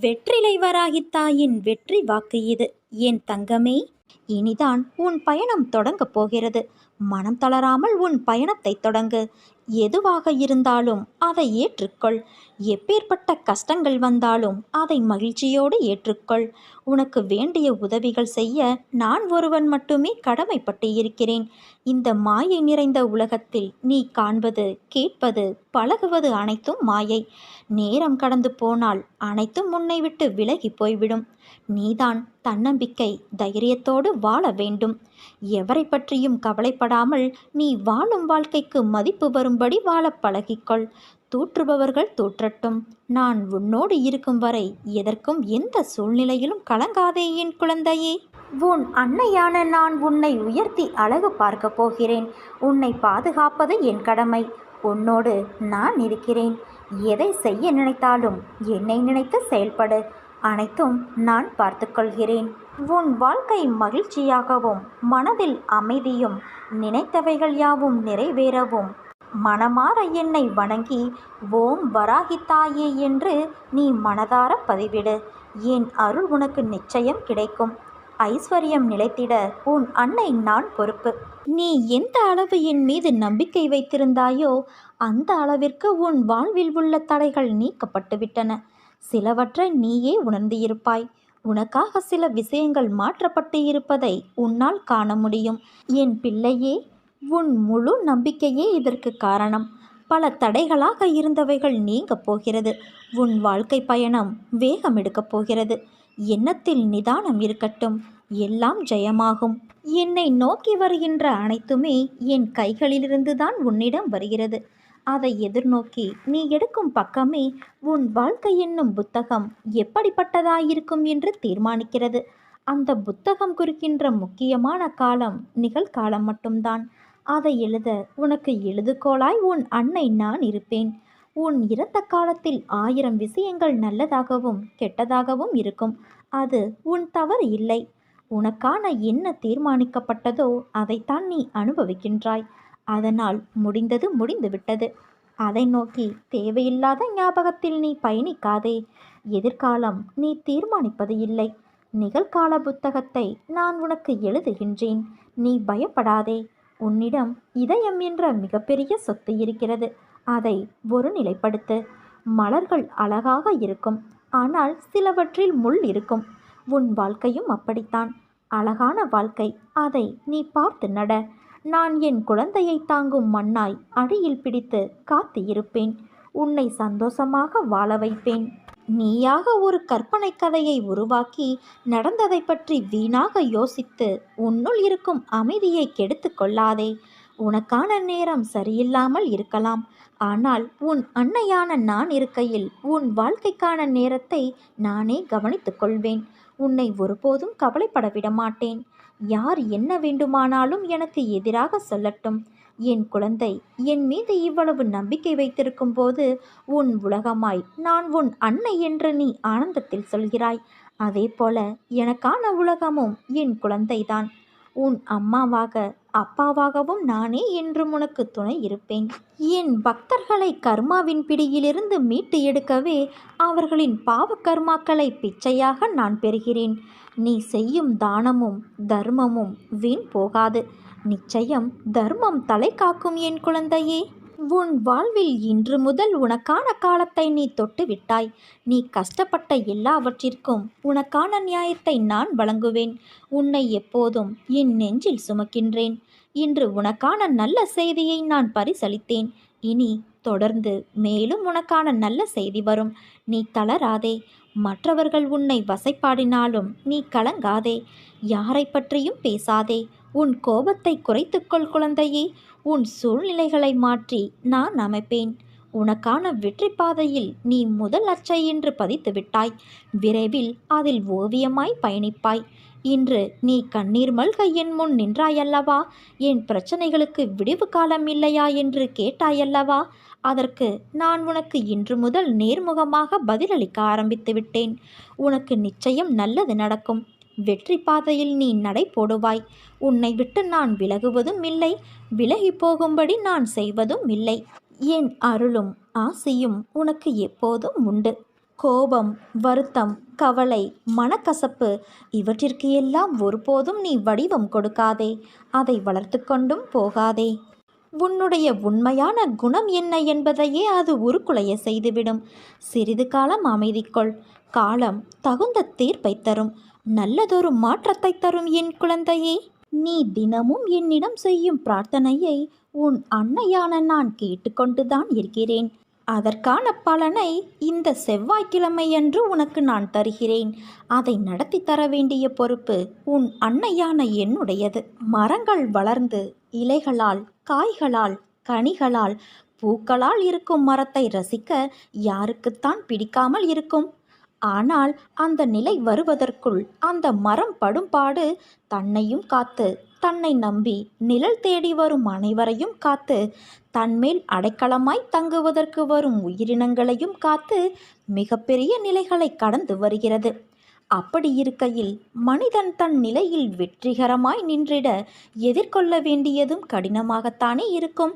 வெற்றிலை வராகித் தாயின் வெற்றி வாக்கு இது. என் தங்கமே இனிதான் உன் பயணம் தொடங்கப் போகிறது. மனம் தளராமல் உன் பயணத்தை தொடங்கு. எதுவாக இருந்தாலும் அதை ஏற்றுக்கொள். எப்பேற்பட்ட கஷ்டங்கள் வந்தாலும் அதை மகிழ்ச்சியோடு ஏற்றுக்கொள். உனக்கு வேண்டிய உதவிகள் செய்ய நான் ஒருவன் மட்டுமே கடமைப்பட்டு இருக்கிறேன். இந்த மாயை நிறைந்த உலகத்தில் நீ காண்பது கேட்பது பழகுவது அனைத்தும் மாயை. நேரம் கடந்து போனால் அனைத்தும் உன்னை விட்டு விலகி போய்விடும். நீதான் தன்னம்பிக்கை தைரியத்தோடு வாழ வேண்டும். எவரை பற்றியும் கவலைப்படாமல் நீ வாழும் வாழ்க்கைக்கு மதிப்பு வரும்படி வாழப் பழகிக்கொள். தூற்றுபவர்கள் தூற்றட்டும். நான் உன்னோடு இருக்கும் வரை எதற்கும் எந்த சூழ்நிலையிலும் கலங்காதே என் குழந்தையே. உன் அன்னையான நான் உன்னை உயர்த்தி அழகு பார்க்க போகிறேன். உன்னை பாதுகாப்பது என் கடமை. உன்னோடு நான் இருக்கிறேன். எதை செய்ய நினைத்தாலும் என்னை நினைத்து செயல்படு. அனைத்தும் நான் பார்த்துக்கொள்கிறேன். உன் வாழ்க்கை மகிழ்ச்சியாகவும் மனதில் அமைதியும் நினைத்தவைகள் யாவும் நிறைவேறவும். மனமாற என்னை வணங்கி ஓம் வராகி தாயே என்று நீ மனதார பதிவிடு. என் அருள் உனக்கு நிச்சயம் கிடைக்கும். ஐஸ்வர்யம் நிலைத்திட உன் அன்னை நான் பொறுப்பு. நீ எந்த அளவு என் மீது நம்பிக்கை வைத்திருந்தாயோ அந்த அளவிற்கு உன் வாழ்வில் உள்ள தடைகள் நீக்கப்பட்டுவிட்டன. சிலவற்றை நீயே உணர்ந்திருப்பாய். உனக்காக சில விஷயங்கள் மாற்றப்பட்டு இருப்பதை உன்னால் காண முடியும். என் பிள்ளையே உன் முழு நம்பிக்கையே இதற்கு காரணம். பல தடைகளாக இருந்தவைகள் நீங்கப் போகிறது. உன் வாழ்க்கை பயணம் வேகம் எடுக்கப் போகிறது. எண்ணத்தில் நிதானம் இருக்கட்டும். எல்லாம் ஜெயமாகும். என்னை நோக்கி வருகின்ற அனைத்துமே என் கைகளிலிருந்து தான் உன்னிடம் வருகிறது. அதை எதிர்நோக்கி நீ எடுக்கும் பக்கமே உன் வாழ்க்கை என்னும் புத்தகம் எப்படிப்பட்டதாயிருக்கும் என்று தீர்மானிக்கிறது. அந்த புத்தகம் குறிக்கின்ற முக்கியமான காலம் நிகழ்காலம் மட்டும்தான். அதை எழுத உனக்கு எழுதுகோளாய் உன் அன்னை நான் இருப்பேன். உன் இறந்த காலத்தில் ஆயிரம் விஷயங்கள் நல்லதாகவும் கெட்டதாகவும் இருக்கும். அது உன் தவறு இல்லை. உனக்கான என்ன தீர்மானிக்கப்பட்டதோ அதைத்தான் நீ அனுபவிக்கின்றாய். அதனால் முடிந்தது முடிந்துவிட்டது. அதை நோக்கி தேவையில்லாத ஞாபகத்தில் நீ பயணிக்காதே. எதிர்காலம் நீ தீர்மானிப்பது இல்லை. நிகழ்கால புத்தகத்தை நான் உனக்கு எழுதுகின்றேன். நீ பயப்படாதே. உன்னிடம் இதயம் என்ற மிகப்பெரிய சொத்து இருக்கிறது. அதை ஒரு நிலைப்படுத்து. மலர்கள் அழகாக இருக்கும். ஆனால் சிலவற்றில் முள் இருக்கும். உன் வாழ்க்கையும் அப்படித்தான். அழகான வாழ்க்கை. அதை நீ பார்த்து நட. நான் என் குழந்தையை தாங்கும் மண்ணாய் அடியில் பிடித்து காத்து இருப்பேன் உன்னை சந்தோஷமாக வாழ வைப்பேன். நீயாக ஒரு கற்பனை கதையை உருவாக்கி நடந்ததை பற்றி வீணாக யோசித்து உன்னுள் இருக்கும் அமைதியை கெடுத்து கொள்ளாதே. உனக்கான நேரம் சரியில்லாமல் இருக்கலாம். ஆனால் உன் அன்னையான நான் இருக்கையில் உன் வாழ்க்கைக்கான நேரத்தை நானே கவனித்துக் கொள்வேன். உன்னை ஒருபோதும் கவலைப்பட விட மாட்டேன் யார் என்ன வேண்டுமானாலும் எனக்கு எதிராக சொல்லட்டும். என் குழந்தை என் மீது இவ்வளவு நம்பிக்கை வைத்திருக்கும் போது உன் உலகமாய் நான் உன் அன்னை என்று நீ ஆனந்தத்தில் சொல்கிறாய். அதே போல எனக்கான உலகமும் என் குழந்தைதான். உன் அம்மாவாக அப்பாவாகவும் நானே என்றும் உனக்கு துணை இருப்பேன். என் பக்தர்களை கர்மாவின் பிடியிலிருந்து மீட்டு எடுக்கவே அவர்களின் பாவ கர்மாக்களை பிச்சையாக நான் பெறுகிறேன். நீ செய்யும் தானமும் தர்மமும் வீண் போகாது. நிச்சயம் தர்மம் தலை காக்கும் என் குழந்தையே. உன் வாழ்வில் இன்று முதல் உனக்கான காலத்தை நீ தொட்டு விட்டாய் நீ கஷ்டப்பட்ட எல்லாவற்றிற்கும் உனக்கான நியாயத்தை நான் வழங்குவேன். உன்னை எப்போதும் என் நெஞ்சில் சுமக்கின்றேன். இன்று உனக்கான நல்ல செய்தியை நான் பரிசளித்தேன். இனி தொடர்ந்து மேலும் உனக்கான நல்ல செய்தி வரும். நீ தளராதே. மற்றவர்கள் உன்னை வசைப்பாடினாலும் நீ கலங்காதே. யாரை பற்றியும் பேசாதே. உன் கோபத்தை குறைத்துக்கொள் குழந்தையே. உன் சூழ்நிலைகளை மாற்றி நான் அமைப்பேன். உனக்கான வெற்றி பாதையில் நீ முதல் அச்சை என்று பதித்து விட்டாய் விரைவில் அதில் ஓவியமாய் பயணிப்பாய். இன்று நீ கண்ணீர் மல்க என் முன் நின்றாயல்லவா? என் பிரச்சனைகளுக்கு விடிவு காலம் இல்லையா என்று கேட்டாயல்லவா? அதற்கு நான் உனக்கு இன்று முதல் நேர்முகமாக பதிலளிக்க ஆரம்பித்து விட்டேன். உனக்கு நிச்சயம் நல்லது நடக்கும். வெற்றி பாதையில் நீ நடை போடுவாய். உன்னை விட்டு நான் விலகுவதும் இல்லை. விலகி போகும்படி நான் செய்வதும் இல்லை. என் அருளும் ஆசையும் உனக்கு எப்போதும் உண்டு. கோபம் வருத்தம் கவலை மனக்கசப்பு இவற்றிற்கு எல்லாம் ஒருபோதும் நீ வடிவம் கொடுக்காதே. அதை வளர்த்து கொண்டும் போகாதே. உன்னுடைய உண்மையான குணம் என்ன என்பதையே அது உருக்குலைய செய்துவிடும். சிறிது காலம் அமைதிக்கொள் காலம் தகுந்த தீர்ப்பை தரும். நல்லதொரு மாற்றத்தை தரும் என் குழந்தையே. நீ தினமும் என்னிடம் செய்யும் பிரார்த்தனையை உன் அன்னையான நான் கேட்டுக்கொண்டுதான் இருக்கிறேன். அதற்கான பலனை இந்த செவ்வாய்க்கிழமையன்று உனக்கு நான் தருகிறேன். அதை நடத்தி தர வேண்டிய பொறுப்பு உன் அன்னையான என்னுடையது. மரங்கள் வளர்ந்து இலைகளால் காய்களால் கனிகளால் பூக்களால் இருக்கும் மரத்தை ரசிக்க யாருக்குத்தான் பிடிக்காமல் இருக்கும்? ஆனால் அந்த நிலை வருவதற்குள் அந்த மரம் படும்பாடு தன்னையும் காத்து தன்னை நம்பி நிழல் தேடி வரும் அனைவரையும் காத்து தன்மேல் அடைக்கலமாய் தங்குவதற்கு வரும் உயிரினங்களையும் காத்து மிகப்பெரிய நிலைகளை கடந்து வருகிறது. அப்படி இருக்கையில் மனிதன் தன் நிலையில் வெற்றிகரமாய் நின்றிட எதிர்கொள்ள வேண்டியதும் கடினமாகத்தானே இருக்கும்.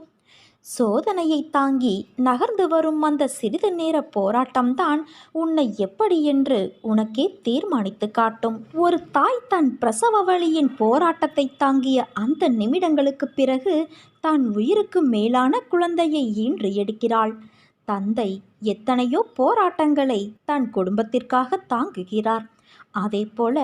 சோதனையை தாங்கி நகர்ந்து வரும் அந்த சிறிது நேர போராட்டம்தான் உன்னை எப்படி என்று உனக்கே தீர்மானித்து காட்டும். ஒரு தாய் தன் பிரசவ வழியின் போராட்டத்தை தாங்கிய அந்த நிமிடங்களுக்கு பிறகு தான் உயிருக்கு மேலான குழந்தையை ஈன்று எடுக்கிறாள். தந்தை எத்தனையோ போராட்டங்களை தன் குடும்பத்திற்காக தாங்குகிறார். அதே போல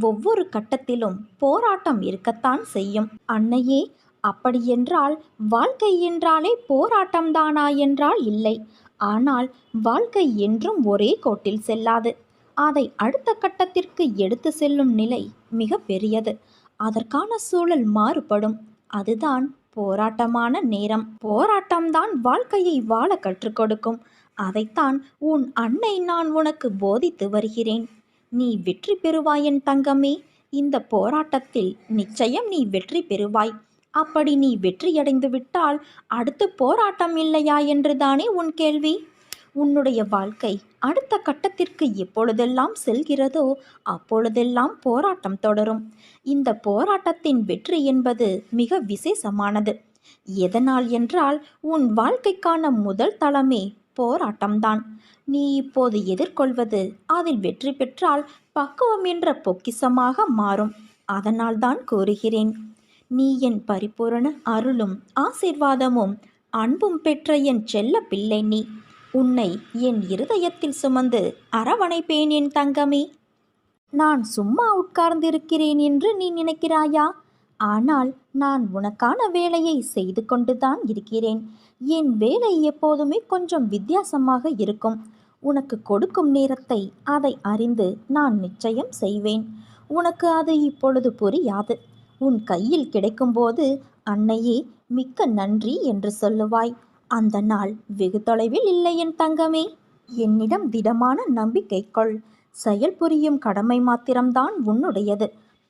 ஒவ்வொரு கட்டத்திலும் போராட்டம் இருக்கத்தான் செய்யும். அன்னையே அப்படியென்றால் வாழ்க்கை என்றாலே போராட்டம்தானா என்றால் இல்லை. ஆனால் வாழ்க்கை என்றும் ஒரே கோட்டில் செல்லாது. அதை அடுத்த கட்டத்திற்கு எடுத்து செல்லும் நிலை மிக பெரியது. அதற்கான சூழல் மாறுபடும். அதுதான் போராட்டமான நேரம். போராட்டம்தான் வாழ்க்கையை வாழ கற்றுக் கொடுக்கும். அதைத்தான் உன் அன்னை நான் உனக்கு போதித்து வருகிறேன். நீ வெற்றி பெறுவாயன் தங்கமே. இந்த போராட்டத்தில் நிச்சயம் நீ வெற்றி பெறுவாய். அப்படி நீ வெற்றியடைந்து விட்டால் அடுத்து போராட்டம் இல்லையா என்றுதானே உன் கேள்வி? உன்னுடைய வாழ்க்கை அடுத்த கட்டத்திற்கு எப்பொழுதெல்லாம் செல்கிறதோ அப்பொழுதெல்லாம் போராட்டம் தொடரும். இந்த போராட்டத்தின் வெற்றி என்பது மிக விசேஷமானது. எதனால் என்றால் உன் வாழ்க்கைக்கான முதல் தளமே போராட்டம்தான். நீ இப்போது எதிர்கொள்வது அதில் வெற்றி பெற்றால் பக்குவம் என்ற பொக்கிசமாக மாறும். அதனால்தான் கூறுகிறேன். நீ என் பரிபூரண அருளும் ஆசிர்வாதமும் அன்பும் பெற்ற என் செல்ல பிள்ளை நீ. உன்னை என் இருதயத்தில் சுமந்து அரவணைப்பேன் என் தங்கமே. நான் சும்மா உட்கார்ந்திருக்கிறேன் என்று நீ நினைக்கிறாயா? ஆனால் நான் உனக்கான வேலையை செய்து கொண்டுதான் இருக்கிறேன். என் வேலை எப்போதுமே கொஞ்சம் வித்தியாசமாக இருக்கும். உனக்கு கொடுக்கும் நேரத்தை அதை அறிந்து நான் நிச்சயம் செய்வேன். உனக்கு அது இப்பொழுது புரியாது. உன் கையில் கிடைக்கும்போது அன்னையே மிக்க நன்றி என்று சொல்லுவாய். அந்த நாள் வெகு தொலைவில் இல்லை என் தங்கமே. என்னிடம் திடமான நம்பிக்கை கொள். செயல் புரியும் கடமை மாத்திரம்தான் உன்னுடையது.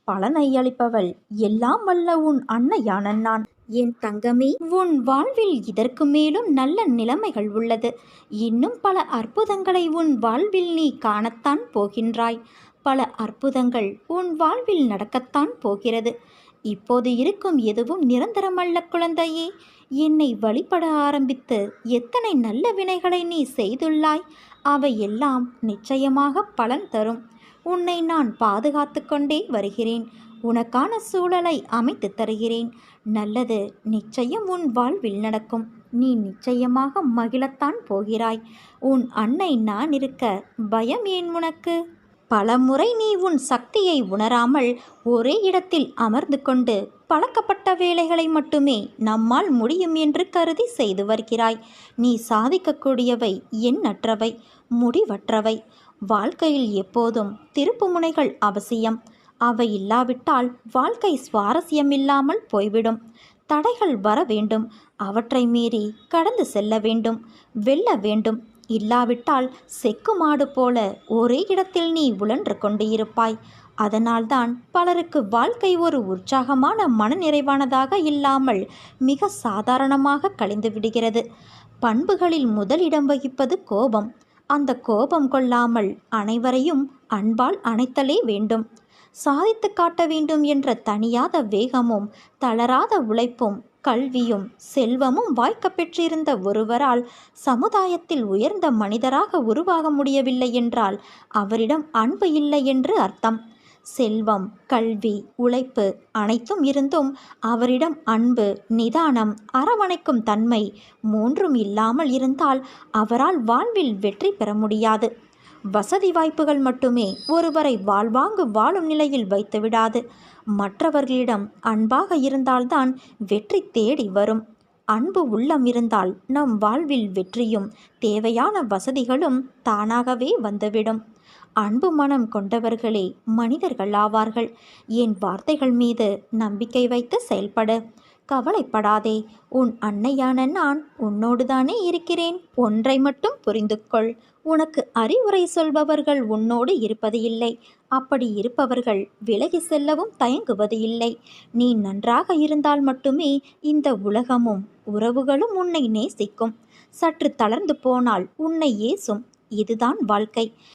பலனை அளிப்பவள் எல்லாம் வல்ல உன் அன்னையான நான். என் தங்கமே உன் வாழ்வில் இதற்கு மேலும் நல்ல நிலைமைகள் உள்ளது. இன்னும் பல அற்புதங்களை உன் வாழ்வில் நீ காணத்தான் போகின்றாய். பல அற்புதங்கள் உன் வாழ்வில் நடக்கத்தான் போகிறது. இப்போது இருக்கும் எதுவும் நிரந்தரமல்ல குழந்தையே. என்னை வழிபட ஆரம்பித்து எத்தனை நல்ல வினைகளை நீ செய்துள்ளாய். அவை எல்லாம் நிச்சயமாக பலன் தரும். உன்னை நான் பாதுகாத்து கொண்டே வருகிறேன். உனக்கான சூழலை அமைத்து தருகிறேன். நல்லது நிச்சயம் உன் வாழ்வில் நடக்கும். நீ நிச்சயமாக மகிழத்தான் போகிறாய். உன் அன்னை நான் இருக்க பயம் ஏன் உனக்கு? பலமுறை நீ உன் சக்தியை உணராமல் ஒரே இடத்தில் அமர்ந்து கொண்டு பழக்கப்பட்ட வேலைகளை மட்டுமே நம்மால் முடியும் என்று கருதி செய்து வருகிறாய். நீ சாதிக்கக்கூடியவை எண்ணற்றவை முடிவற்றவை. வாழ்க்கையில் எப்போதும் திருப்புமுனைகள் அவசியம். அவை இல்லாவிட்டால் வாழ்க்கை சுவாரஸ்யமில்லாமல் போய்விடும். தடைகள் வர வேண்டும் அவற்றை மீறி கடந்து செல்ல வேண்டும். வெல்ல வேண்டும். இல்லாவிட்டால் செக்கு மாடு போல ஒரே இடத்தில் நீ உழன்று கொண்டு இருப்பாய் அதனால்தான் பலருக்கு வாழ்க்கை ஒரு உற்சாகமான மனநிறைவானதாக இல்லாமல் மிக சாதாரணமாக கழிந்து விடுகிறது. பண்புகளில் முதலிடம் வகிப்பது கோபம். அந்த கோபம் கொள்ளாமல் அனைவரையும் அன்பால் அணைத்தலே வேண்டும். சாதித்து காட்ட வேண்டும் என்ற தனியாத வேகமும் தளராத உழைப்பும் கல்வியும் செல்வமும் வாய்க்க பெற்றிருந்த ஒருவரால் சமுதாயத்தில் உயர்ந்த மனிதராக உருவாக முடியவில்லை என்றால் அவரிடம் அன்பு இல்லை என்று அர்த்தம். செல்வம் கல்வி உழைப்பு அனைத்தும் இருந்தும் அவரிடம் அன்பு நிதானம் அரவணைக்கும் தன்மை மூன்றும் இல்லாமல் இருந்தால் அவரால் வாழ்வில் வெற்றி பெற முடியாது. வசதி வாய்ப்புகள் மட்டுமே ஒருவரை வாழ்வாங்கு வாழும் நிலையில் வைத்துவிடாது மற்றவர்களிடம் அன்பாக இருந்தால்தான் வெற்றி தேடி வரும். அன்பு உள்ளம் இருந்தால் நம் வாழ்வில் வெற்றியும் தேவையான வசதிகளும் தானாகவே வந்துவிடும். அன்பு மனம் கொண்டவர்களே மனிதர்கள் ஆவார்கள் என் வார்த்தைகள் மீது நம்பிக்கை வைத்து செயல்படு. கவலைப்படாதே. உன் அன்னையான நான் உன்னோடுதானே இருக்கிறேன். ஒன்றை மட்டும் புரிந்து கொள் உனக்கு அறிவுரை சொல்பவர்கள் உன்னோடு இருப்பது இல்லை அப்படி இருப்பவர்கள் விலகி செல்லவும் தயங்குவது இல்லை நீ நன்றாக இருந்தால் மட்டுமே இந்த உலகமும் உறவுகளும் உன்னை நேசிக்கும். சற்று தளர்ந்து போனால் உன்னை ஏசும். இதுதான் வாழ்க்கை.